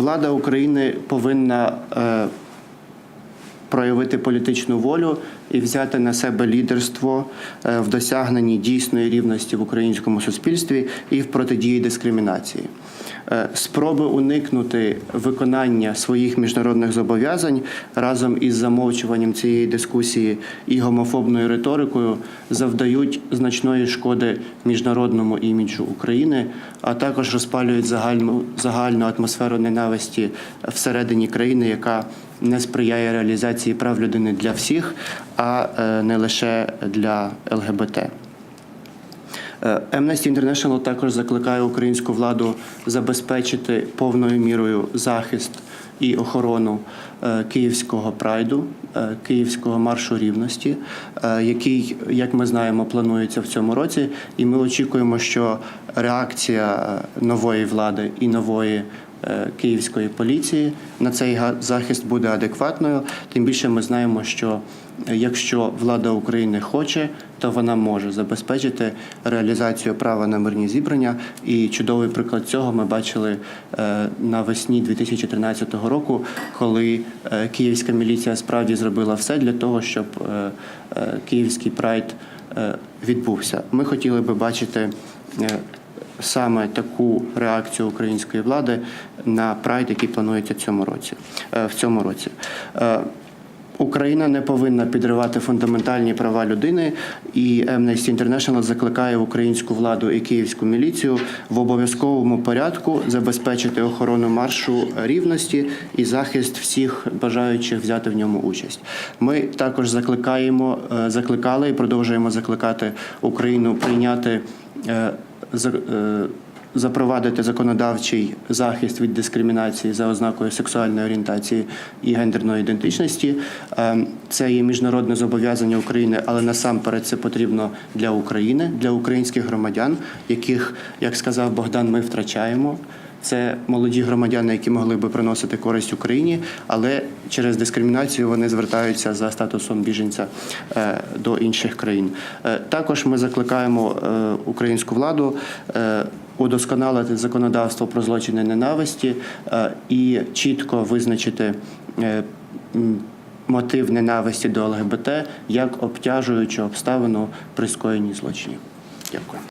влада України повинна е, проявити політичну волю і взяти на себе лідерство е, в досягненні дійсної рівності в українському суспільстві і в протидії дискримінації. Е, Спроби уникнути виконання своїх міжнародних зобов'язань разом із замовчуванням цієї дискусії і гомофобною риторикою завдають значної шкоди міжнародному іміджу України, а також розпалюють загальну загальну атмосферу ненависті всередині країни, яка не сприяє реалізації прав людини для всіх, а е, не лише для ЛГБТ. Е, Amnesty International також закликає українську владу забезпечити повною мірою захист і охорону е, київського прайду, київського маршу рівності, який, як ми знаємо, планується в цьому році. І ми очікуємо, що реакція нової влади і нової київської поліції на цей захист буде адекватною. Тим більше ми знаємо, що е, якщо влада України хоче, то вона може забезпечити реалізацію права на мирні зібрання. І чудовий приклад цього ми бачили е, навесні 2013 року, коли е, київська міліція справді зробила все для того, щоб е, е, київський прайд е, відбувся. Ми хотіли би бачити. Саме таку реакцію української влади на прайд, який планується цьому році. е, В цьому році Е, Україна не повинна підривати фундаментальні права людини, і Amnesty International закликає українську владу і київську міліцію в обов'язковому порядку забезпечити охорону маршу рівності і захист всіх бажаючих взяти в ньому участь. Ми також закликаємо, е, закликали і продовжуємо закликати Україну прийняти. Е, е, запровадити законодавчий захист від дискримінації за ознакою сексуальної орієнтації і гендерної ідентичності. Ем, Це є міжнародне зобов'язання України, але насамперед це потрібно для України, для українських громадян, яких, як сказав Богдан, ми втрачаємо. Це молоді громадяни, які могли би приносити користь Україні, але через дискримінацію вони звертаються за статусом біженця е, до інших країн. Е, Також ми закликаємо е, українську владу удосконалити законодавство про злочини ненависті і чітко визначити мотив ненависті до ЛГБТ як обтяжуючу обставину при скоєнні злочинів. Дякую.